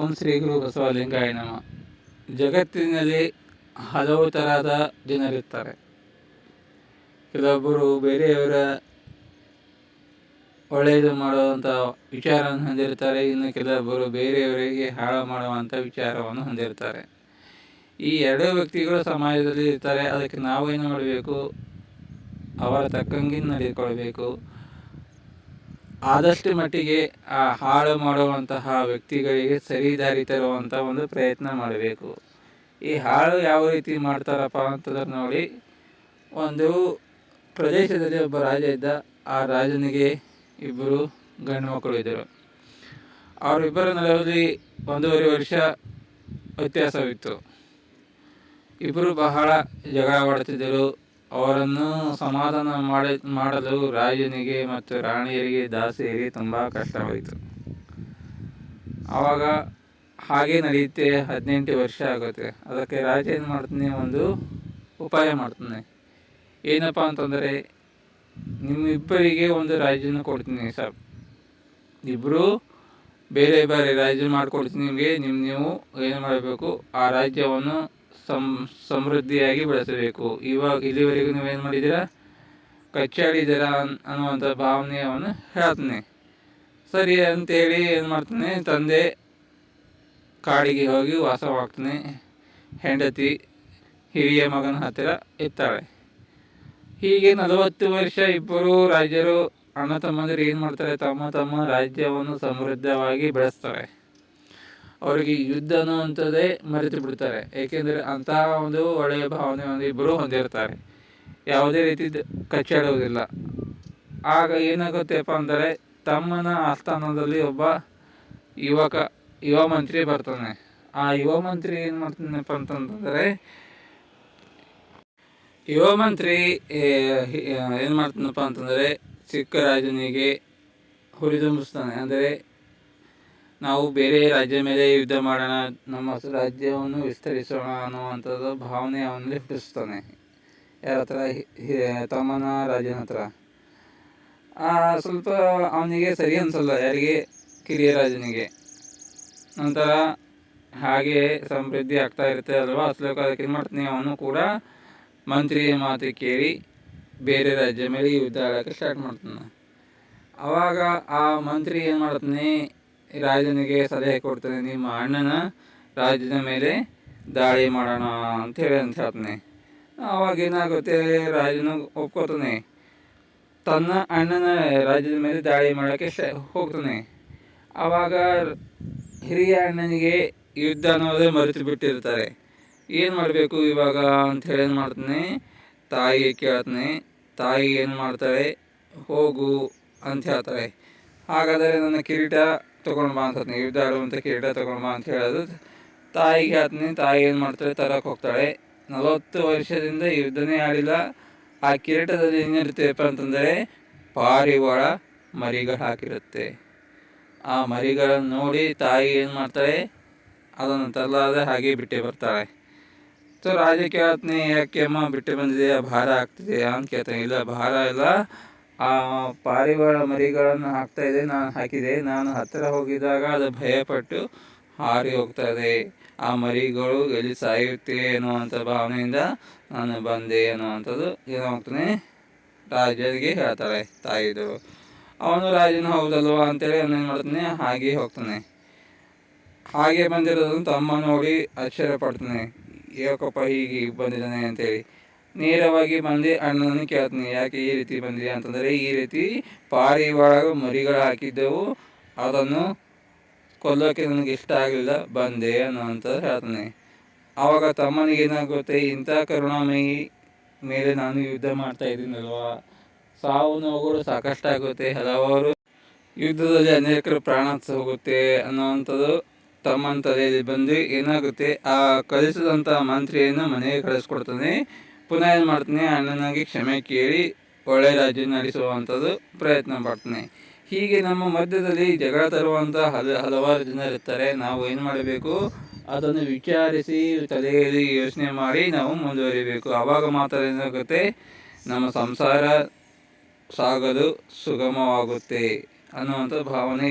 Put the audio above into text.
ಓಂ ಶ್ರೀ ಗುರು ಬಸವಲಿಂಗಾಯ ನಮ. ಜಗತ್ತಿನಲ್ಲಿ ಹಲವು ತರಹದ ಜನರಿರ್ತಾರೆ. ಕೆಲವೊಬ್ಬರು ಬೇರೆಯವರ ಒಳ್ಳೆಯದು ಮಾಡುವಂಥ ವಿಚಾರವನ್ನು ಹೊಂದಿರ್ತಾರೆ. ಇನ್ನು ಕೆಲವೊಬ್ಬರು ಬೇರೆಯವರಿಗೆ ಹಾಳು ಮಾಡುವಂಥ ವಿಚಾರವನ್ನು ಹೊಂದಿರ್ತಾರೆ. ಈ ಎರಡೂ ವ್ಯಕ್ತಿಗಳು ಸಮಾಜದಲ್ಲಿ ಇರ್ತಾರೆ. ಅದಕ್ಕೆ ನಾವೇನು ಮಾಡಬೇಕು? ಅವರ ತಕ್ಕಂಗೆ ನಡೆದುಕೊಳ್ಬೇಕು ಆದಷ್ಟು ಮಟ್ಟಿಗೆ ಆ ಹಾಳು ಮಾಡುವಂತಹ ವ್ಯಕ್ತಿಗಳಿಗೆ ಸರಿ ದಾರಿ ತರುವಂಥ ಒಂದು ಪ್ರಯತ್ನ ಮಾಡಬೇಕು. ಈ ಹಾಳು ಯಾವ ರೀತಿ ಮಾಡ್ತಾರಪ್ಪ ಅಂತಂದ್ರೆ ನೋಡಿ, ಒಂದು ಪ್ರದೇಶದಲ್ಲಿ ಒಬ್ಬ ರಾಜ ಇದ್ದ, ಆ ರಾಜನಿಗೆ ಇಬ್ಬರು ಗಂಡು ಮಕ್ಕಳು ಇದ್ದರು. ಅವರಿಬ್ಬರ ನಡುವೆ ಒಂದೂವರೆ ವರ್ಷ ವ್ಯತ್ಯಾಸವಿತ್ತು. ಇಬ್ಬರು ಬಹಳ ಜಗಳ ಅವರನ್ನು ಸಮಾಧಾನ ಮಾಡಿ, ಮಾಡಲು ರಾಜನಿಗೆ ಮತ್ತು ರಾಣಿಯರಿಗೆ ದಾಸಿಯರಿಗೆ ತುಂಬ ಕಷ್ಟವಾಯಿತು. ಆವಾಗ ಹಾಗೆ ನಡೆಯುತ್ತೆ, ಹದಿನೆಂಟು ವರ್ಷ ಆಗುತ್ತೆ. ಅದಕ್ಕೆ ರಾಜ ಏನು ಮಾಡ್ತಾನೆ, ಒಂದು ಉಪಾಯ ಮಾಡ್ತಾನೆ. ಏನಪ್ಪ ಅಂತಂದರೆ, ನಿಮ್ಮಿಬ್ಬರಿಗೆ ಒಂದು ರಾಜ್ಯನ ಕೊಡ್ತೀನಿ ಸರ್. ಇಬ್ಬರು ಬೇರೆ ಬೇರೆ ರಾಜ್ಯ ಮಾಡಿಕೊಡ್ತೀನಿ ನಿಮಗೆ ನಿಮ್ಮ ನೀವು ಏನು ಮಾಡಬೇಕು, ಆ ರಾಜ್ಯವನ್ನು ಸಮ್ ಸಮೃದ್ಧಿಯಾಗಿ ಬೆಳೆಸಬೇಕು. ಇವಾಗ ಇಲ್ಲಿವರೆಗೂ ನೀವೇನು ಮಾಡಿದ್ದೀರಾ? ಕಚ್ಚಾಡಿದ್ದೀರಾ ಅನ್ನುವಂಥ ಭಾವನೆಯನ್ನು ಹೇಳ್ತಾನೆ. ಸರಿ, ಅಂತೇಳಿ ಏನು ಮಾಡ್ತಾನೆ? ತಂದೆ ಕಾಡಿಗೆ ಹೋಗಿ ವಾಸವಾಗ್ತಾನೆ. ಹೆಂಡತಿ, ಹಿರಿಯ ಮಗನ ಹತ್ತಿರ ಇರ್ತಾಳೆ. ಹೀಗೆ ನಲವತ್ತು ವರ್ಷ ಇಬ್ಬರು ರಾಜ್ಯರು ಅಣ್ಣ ತಮ್ಮಂದಿರು ಏನು ಮಾಡ್ತಾರೆ? ತಮ್ಮ ತಮ್ಮ ರಾಜ್ಯವನ್ನು ಸಮೃದ್ಧವಾಗಿ ಬೆಳೆಸ್ತಾರೆ. ಅವರಿಗೆ ಯುದ್ಧ ಅನ್ನುವಂಥದ್ದೇ ಮರೆತು ಬಿಡ್ತಾರೆ ಏಕೆಂದರೆ ಅಂತಹ ಒಂದು ಒಳ್ಳೆಯ ಭಾವನೆ ಒಂದು ಇಬ್ಬರು ಹೊಂದಿರ್ತಾರೆ. ಯಾವುದೇ ರೀತಿ ಕಚ್ಚಾಡುವುದಿಲ್ಲ ಆಗ ಏನಾಗುತ್ತೆಪ್ಪ ಅಂದರೆ ತಮ್ಮನ ಆಸ್ಥಾನದಲ್ಲಿ ಒಬ್ಬ ಯುವಕ, ಯುವ ಮಂತ್ರಿ ಬರ್ತಾನೆ. ಆ ಯುವ ಮಂತ್ರಿ ಏನು ಮಾಡ್ತಾನಪ್ಪ ಅಂತಂದರೆ ಯುವ ಮಂತ್ರಿ ಏನು ಮಾಡ್ತಾನಪ್ಪ ಅಂತಂದರೆ ಚಿಕ್ಕ ರಾಜನಿಗೆ ಹುರಿದುಂಬಿಸ್ತಾನೆ. ಅಂದರೆ ನಾವು ಬೇರೆ ರಾಜ್ಯ ಮೇಲೆ ಯುದ್ಧ ಮಾಡೋಣ, ನಮ್ಮ ರಾಜ್ಯವನ್ನು ವಿಸ್ತರಿಸೋಣ ಅನ್ನುವಂಥದ್ದು ಭಾವನೆ ಅವನಲ್ಲಿ ಹುಟ್ಟಿಸ್ತಾನೆ. ಯಾರ ಹತ್ರ? ತಮ್ಮನ ರಾಜನ ಹತ್ರ. ಸ್ವಲ್ಪ ಅವನಿಗೆ ಸರಿ ಅನಿಸಲ್ಲ, ಯಾರಿಗೆ? ಕಿರಿಯ ರಾಜನಿಗೆ. ನಂತರ ಹಾಗೆ ಸಮೃದ್ಧಿ ಆಗ್ತಾ ಇರುತ್ತೆ ಅಲ್ವಾ? ಅಸ್ಲೋಕ ಅದಕ್ಕೆ ಏನು ಮಾಡ್ತಾನೆ? ಅವನು ಕೂಡ ಮಂತ್ರಿಯ ಮಾತು ಕೇಳಿ ಬೇರೆ ರಾಜ್ಯ ಮೇಲೆ ಯುದ್ಧ ಆಡೋಕ್ಕೆ ಸ್ಟಾರ್ಟ್ ಮಾಡ್ತಾನೆ. ಆವಾಗ ಆ ಮಂತ್ರಿ ಏನು ಮಾಡ್ತಾನೆ? ರಾಜನಿಗೆ ಸಲಹೆ ಕೊಡ್ತಾನೆ, ನಿಮ್ಮ ಅಣ್ಣನ ರಾಜ್ಯದ ಮೇಲೆ ದಾಳಿ ಮಾಡೋಣ ಅಂತ ಹೇಳಿ ಅಂತ ಹೇಳ್ತಾನೆ. ಅವಾಗ ಏನಾಗುತ್ತೆ, ರಾಜನು ಒಪ್ಕೋತಾನೆ. ತನ್ನ ಅಣ್ಣನ ರಾಜ್ಯದ ಮೇಲೆ ದಾಳಿ ಮಾಡೋಕ್ಕೆ ಹೋಗ್ತಾನೆ. ಆವಾಗ ಹಿರಿಯ ಅಣ್ಣನಿಗೆ ಯುದ್ಧ ಅನ್ನೋದೇ ಮರೆತು ಬಿಟ್ಟಿರ್ತಾರೆ. ಏನು ಮಾಡಬೇಕು ಇವಾಗ ಹೇಳಿ ಏನು ಮಾಡ್ತಾನೆ, ತಾಯಿಗೆ ಕೇಳ್ತಾನೆ, ತಾಯಿ ಏನು ಮಾಡ್ತಾರೆ, ಹೋಗು ಅಂತ ಹೇಳ್ತಾರೆ. ಹಾಗಾದರೆ ನನ್ನ ಕಿರೀಟ ತೊಗೊಂಡು ಬಾ ಅಂತ ಯುದ್ಧ ಆಡುವಂಥ ಕಿರೀಟ ತೊಗೊಂಡು ಬಾ ಅಂತ ಹೇಳೋದು. ತಾಯಿಗೆ ಹೇಳ್ತೀನಿ ತಾಯಿ ಏನು ಮಾಡ್ತಾಳೆ? ತರಕ್ಕೆ ಹೋಗ್ತಾಳೆ. ನಲವತ್ತು ವರ್ಷದಿಂದ ಯುದ್ಧನೇ ಆಡಿಲ್ಲ. ಆ ಕಿರೀಟದಲ್ಲಿ ಏನಿರ್ತೀವಪ್ಪ ಅಂತಂದರೆ, ಪಾರಿವಾಳ ಮರಿಗಳು ಹಾಕಿರುತ್ತೆ. ಆ ಮರಿಗಳನ್ನು ನೋಡಿ ತಾಯಿ ಏನು ಮಾಡ್ತಾಳೆ? ಅದನ್ನು ತರಲಾದ ಹಾಗೆ ಬಿಟ್ಟೆ ಬರ್ತಾಳೆ. ಸೊ ರಾಜಕೀಯ ಕೇಳ್ತೀನಿ ಯಾಕೆ ಅಮ್ಮ ಬಿಟ್ಟು ಬಂದಿದೆಯಾ? ಭಾರ ಆಗ್ತಿದೆಯಾ ಅಂತ ಕೇಳ್ತಾನೆ. ಇಲ್ಲ, ಭಾರ ಇಲ್ಲ. ಆ ಪಾರಿವಾಳ ಮರಿಗಳನ್ನು ಹಾಕ್ತಾ ಇದೆ, ನಾನು ಹಾಕಿದೆ. ನಾನು ಹತ್ತಿರ ಹೋಗಿದಾಗ ಅದು ಭಯಪಟ್ಟು ಹಾರಿ ಹೋಗ್ತಾ ಇದೆ ಆ ಮರಿಗಳು ಎಲ್ಲಿ ಸಾಯುತ್ತೆ ಅನ್ನುವಂಥ ಭಾವನೆಯಿಂದ ನಾನು ಬಂದೆ ಅನ್ನುವಂಥದ್ದು ಏನಾಗ್ತಾನೆ ರಾಜನಿಗೆ ಹೇಳ್ತಾಳೆ ತಾಯಿದು. ಅವನು ರಾಜನ ಹೌದಲ್ವಾ ಅಂತೇಳಿ ಅವನು ಏನು ಮಾಡ್ತಾನೆ? ಹಾಗೆ ಹೋಗ್ತಾನೆ. ಹಾಗೆ ಬಂದಿರೋದನ್ನು ತಮ್ಮ ನೋಡಿ ಆಶ್ಚರ್ಯ ಪಡ್ತಾನೆ ಯಾಕಪ್ಪ ಹೀಗೆ ಬಂದಿದ್ದಾನೆ ಅಂತೇಳಿ. ನೇರವಾಗಿ ಬಂದು ಅಣ್ಣನನ್ನು ಕೇಳ್ತೀನಿ, ಯಾಕೆ ಈ ರೀತಿ ಬಂದಿದೆ ಅಂತಂದರೆ, ಈ ರೀತಿ ಪಾರಿ ಒಳಗೆ ಮರಿಗಳು ಹಾಕಿದ್ದೆವು ಅದನ್ನು ಕೊಲ್ಲೋಕೆ ನನಗೆ ಇಷ್ಟ ಆಗಲಿಲ್ಲ, ಬಂದೆ ಅನ್ನೋಂಥ ಹೇಳ್ತಾನೆ. ಆವಾಗ ತಮ್ಮನಿಗೆ ಏನಾಗುತ್ತೆ, ಇಂಥ ಕರುಣಾಮಯಿ ಮೇಲೆ ನಾನು ಯುದ್ಧ ಮಾಡ್ತಾ ಇದ್ದೀನಲ್ವಾ? ಸಾವು ನೋವುಗಳು ಸಾಕಷ್ಟು ಆಗುತ್ತೆ, ಹಲವಾರು ಯುದ್ಧದಲ್ಲಿ ಅನೇಕರು ಪ್ರಾಣ ಹೋಗುತ್ತೆ ಅನ್ನೋವಂಥದ್ದು ತಮ್ಮನ ತಲೆಯಲ್ಲಿ ಬಂದು ಏನಾಗುತ್ತೆ, ಆ ಕಲಿಸಿದಂಥ ಮಂತ್ರಿಯನ್ನು ಮನೆಗೆ ಕಳಿಸ್ಕೊಡ್ತಾನೆ. ಪುನಃ ಏನು ಮಾಡ್ತೀನಿ? ಅಣ್ಣನಾಗಿ ಕ್ಷಮೆ ಕೇಳಿ ಒಳ್ಳೆಯ ರಾಜ್ಯ ನಡೆಸುವಂಥದ್ದು ಪ್ರಯತ್ನ ಮಾಡ್ತೀನಿ ಹೀಗೆ ನಮ್ಮ ಮಧ್ಯದಲ್ಲಿ ಜಗಳ ತರುವಂಥ ಹಲ, ಹಲವಾರು ಜನರಿರ್ತಾರೆ ನಾವು ಏನು ಮಾಡಬೇಕು? ಅದನ್ನು ವಿಚಾರಿಸಿ ತಲೆಯಲ್ಲಿ ಯೋಚನೆ ಮಾಡಿ ನಾವು ಮುಂದುವರಿಬೇಕು. ಆವಾಗ ಮಾತ್ರ ಏನಾಗುತ್ತೆ? ನಮ್ಮ ಸಂಸಾರ ಸಾಗಲು ಸುಗಮವಾಗುತ್ತೆ ಅನ್ನುವಂಥ ಭಾವನೆ